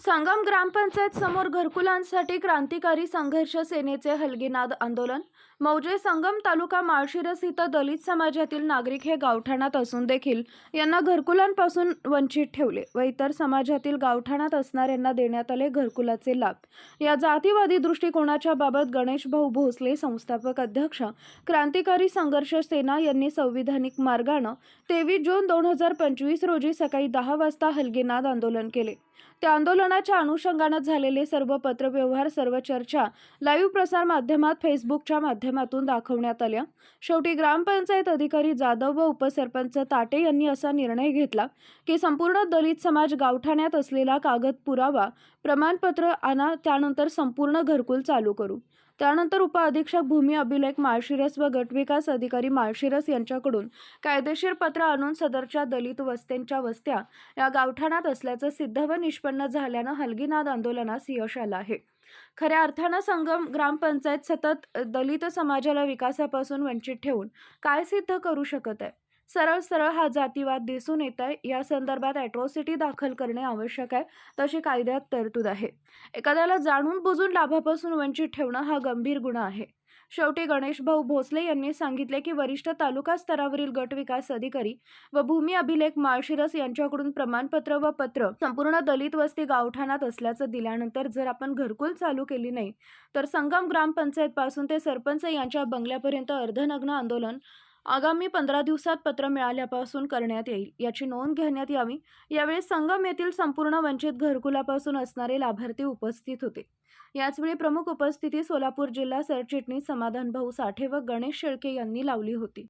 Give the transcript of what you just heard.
संगम ग्रामपंचायत समोर घरकुलांसाठी क्रांतिकारी संघर्ष सेनेचे हलगीनाद आंदोलन. मौजे संगम तालुका माळशिरस इथं दलित समाजातील नागरिक हे गावठाणात असून देखील यांना घरकुलांपासून वंचित ठेवले व इतर समाजातील गावठाणात असणाऱ्यांना देण्यात आले घरकुलाचे लाभ. या जातीवादी दृष्टिकोनाच्या बाबत गणेश भाऊ भोसले संस्थापक अध्यक्ष क्रांतिकारी संघर्ष सेना यांनी संविधानिक मार्गानं तेवीस जून दोन हजार पंचवीस रोजी सकाळी दहा वाजता हलगीनाद आंदोलन केले. त्या आंदोलनाच्या अनुषंगानं झालेले सर्व पत्रव्यवहार सर्व चर्चा लाईव्ह प्रसार माध्यमात फेसबुकच्या माध्यमातून दाखवण्यात आल्या. शेवटी ग्रामपंचायत अधिकारी जाधव व उपसरपंच ताटे यांनी असा निर्णय घेतला की संपूर्ण दलित समाज गावठाण्यात असलेला कागद पुरावा प्रमाणपत्र आणा त्यानंतर संपूर्ण घरकुल चालू करू. त्यानंतर उपअधीक्षक भूमी अभिलेख माळशिरस व गटविकास अधिकारी माळशिरस यांच्याकडून कायदेशीर पत्र आणून सदरच्या दलित वस्त्यांच्या वस्त्या या गावठाणात असल्याचं सिद्ध व निष्पन्न झाल्यानं हलगीनाद आंदोलनास यश आलं आहे. खऱ्या अर्थानं संगम ग्रामपंचायत सतत दलित समाजाला विकासापासून वंचित ठेवून काय सिद्ध करू शकत आहे? सरळ सरळ हा जातीवाद दिसून येत आहे या संदर्भात ॲट्रॉसिटी दाखल करणे आवश्यक आहे. तशी कायद्यात तरतूद आहे. एखाद्याला जाणून बुजून लाभापासून वंचित ठेवणं हा गंभीर गुन्हा आहे. शेवटी गणेश भाऊ भोसले यांनी सांगितले की वरिष्ठ तालुका स्तरावरील गट विकास अधिकारी व भूमी अभिलेख माळशिरस यांच्याकडून प्रमाणपत्र व पत्र संपूर्ण दलित वस्ती गावठाणात असल्याचं दिल्यानंतर जर आपण घरकुल चालू केली नाही तर संगम ग्रामपंचायत पासून ते सरपंच यांच्या बंगल्यापर्यंत अर्धनग्न आंदोलन आगामी पंधरा दिवसात पत्र मिळाल्यापासून करण्यात येईल. याची नोंद घेण्यात यावी. यावेळी संगम येथील संपूर्ण वंचित घरकुलापासून असणारे लाभार्थी उपस्थित होते. याचवेळी प्रमुख उपस्थिती सोलापूर जिल्हा सरचिटणीस समाधान भाऊ साठे व गणेश शेळके यांनी लावली होती.